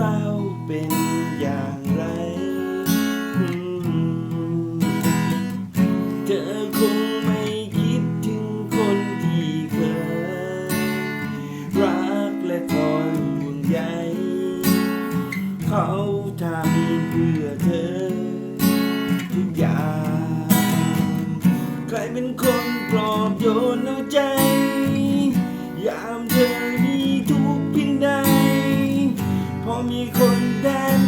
เศร้าเป็นอย่างไร เธอคงไม่คิดถึงคนที่เคยรักและคอยห่วงใยเขาทำเพื่อเธอ ทุกอย่าง ใครเป็นคนปลอบโยนเอาใจ มีคนแทน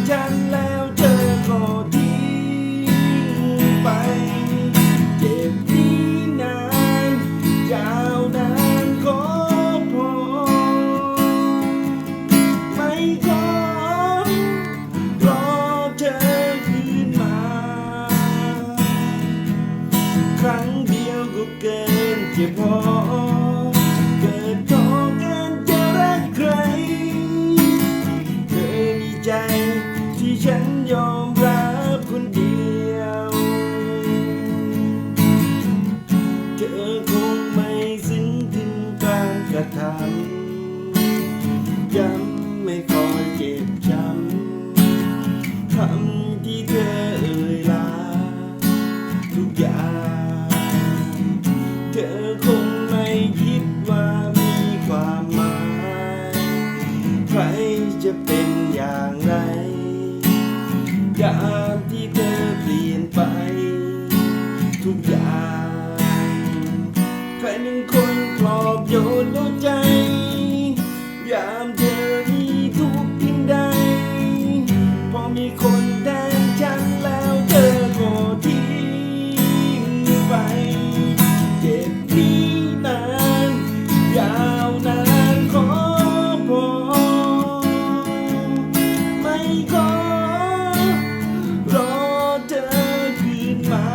คืนมา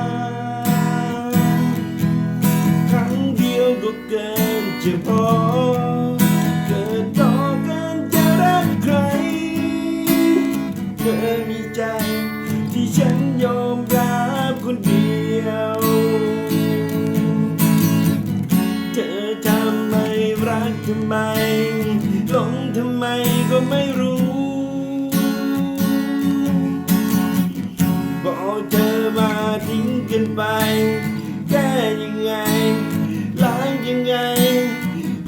ครั้งเดียวก็เกินจะพอ เกิดต่อกันจะรักใคร เธอมีใจที่ฉันยอมรับคนเดียว เธอทำไมรักทำไมหลงทำไมก็ไม่รู้บอกเธอมา ทิ้งกันไป แก้ยังไง ล้างยังไง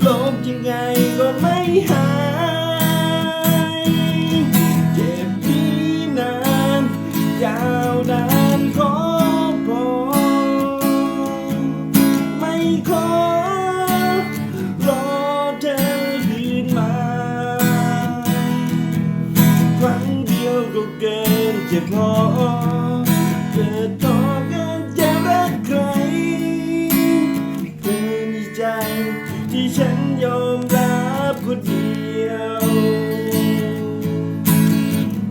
ลบยังไงก็ไม่หาย เจ็บนี้นาน ยาวนานขอพอไม่ขอ รอเธอคืนมา ครั้งเดียวก็เกินจะพอ ที่ฉันยอมรับคนเดียว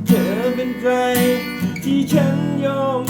เธอเป็นใครที่ฉันยอม